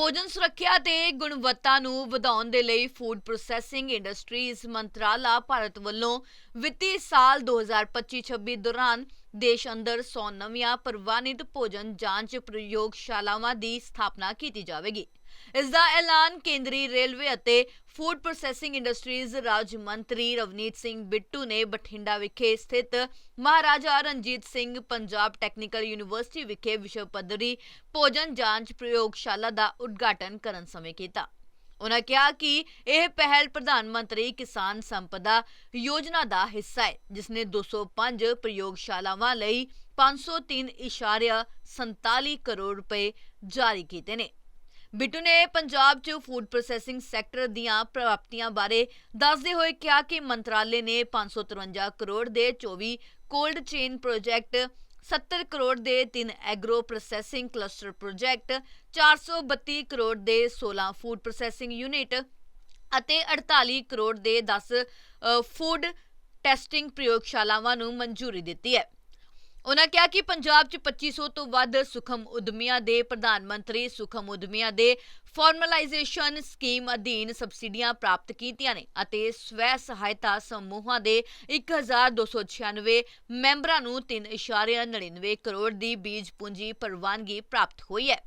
ਭੋਜਨ ਸੁਰੱਖਿਆ ਤੇ ਗੁਣਵੱਤਾ ਨੂੰ ਵਧਾਉਣ ਦੇ ਲਈ ਫੂਡ ਪ੍ਰੋਸੈਸਿੰਗ ਇੰਡਸਟਰੀਜ਼ ਮੰਤਰਾਲਾ ਭਾਰਤ ਵੱਲੋਂ ਵਿੱਤੀ ਸਾਲ 2025-26 ਦੌਰਾਨ ਦੇਸ਼ ਅੰਦਰ 100 ਨਵੀਆਂ ਪ੍ਰਵਾਨਿਤ ਭੋਜਨ ਜਾਂਚ ਪ੍ਰਯੋਗਸ਼ਾਲਾਵਾਂ ਦੀ ਸਥਾਪਨਾ ਕੀਤੀ ਜਾਵੇਗੀ। ਇਸ ਦਾ ਐਲਾਨ ਕੇਂਦਰੀ ਰੇਲਵੇ ਅਤੇ ਫੂਡ ਪ੍ਰੋਸੈਸਿੰਗ ਇੰਡਸਟਰੀਜ਼ ਰਾਜ ਮੰਤਰੀ ਰਵਨੀਤ ਸਿੰਘ ਬਿੱਟੂ ਨੇ ਬਠਿੰਡਾ ਵਿਖੇ ਸਥਿਤ ਮਹਾਰਾਜਾ ਰਣਜੀਤ ਸਿੰਘ ਪੰਜਾਬ ਟੈਕਨੀਕਲ ਯੂਨੀਵਰਸਿਟੀ ਵਿਖੇ ਵਿਸ਼ਵ ਪੱਧਰੀ ਭੋਜਨ ਜਾਂਚ ਪ੍ਰਯੋਗਸ਼ਾਲਾ ਦਾ ਉਦਘਾਟਨ ਕਰਨ ਸਮੇਂ ਕੀਤਾ। ਉਨ੍ਹਾਂ ਕਿਹਾ ਕਿ ਇਹ ਪਹਿਲ ਪ੍ਰਧਾਨ ਮੰਤਰੀ ਕਿਸਾਨ ਸੰਪਦਾ ਯੋਜਨਾ ਦਾ ਹਿੱਸਾ ਹੈ ਜਿਸ ਨੇ 205 ਪ੍ਰਯੋਗਸ਼ਾਲਾਵਾਂ ਲਈ 503.47 ਕਰੋੜ ਰੁਪਏ ਜਾਰੀ ਕੀਤੇ ਨੇ। ਬਿੱਟੂ ਨੇ ਪੰਜਾਬ 'ਚ ਫੂਡ ਪ੍ਰੋਸੈਸਿੰਗ ਸੈਕਟਰ ਦੀਆਂ ਪ੍ਰਾਪਤੀਆਂ ਬਾਰੇ ਦੱਸਦੇ ਹੋਏ ਕਿਹਾ ਕਿ ਮੰਤਰਾਲੇ ਨੇ 553 ਕਰੋੜ ਦੇ 24 ਕੋਲਡ ਚੇਨ ਪ੍ਰੋਜੈਕਟ 70 ਕਰੋੜ ਦੇ 3 agro processing cluster project 432 crore ਦੇ 16 ਫੂਡ ਪ੍ਰੋਸੈਸਿੰਗ ਯੂਨਿਟ ਅਤੇ 48 ਕਰੋੜ ਦੇ 10 ਫੂਡ ਟੈਸਟਿੰਗ ਪ੍ਰਯੋਗਸ਼ਾਲਾਵਾਂ ਨੂੰ ਮਨਜ਼ੂਰੀ ਦਿੱਤੀ ਹੈ। ਉਨ੍ਹਾਂ ਕਿਹਾ ਕਿ ਪੰਜਾਬ 'ਚ 2500 ਤੋਂ ਵੱਧ ਸੁਖਮ ਉਦਮੀਆਂ ਦੇ, ਪ੍ਰਧਾਨ ਮੰਤਰੀ ਸੁਖਮ ਉਦਮੀਆਂ ਦੇ ਫਾਰਮਲਾਈਜੇਸ਼ਨ ਸਕੀਮ ਅਧੀਨ ਸਬਸਿਡੀਆਂ ਪ੍ਰਾਪਤ ਕੀਤੀਆਂ ਨੇ ਅਤੇ ਸਵੈ ਸਹਾਇਤਾ ਸਮੂਹਾਂ ਦੇ 1296 ਮੈਂਬਰਾਂ ਨੂੰ 3.99 ਕਰੋੜ ਦੀ ਬੀਜ ਪੂੰਜੀ ਪ੍ਰਵਾਨਗੀ ਪ੍ਰਾਪਤ ਹੋਈ ਹੈ।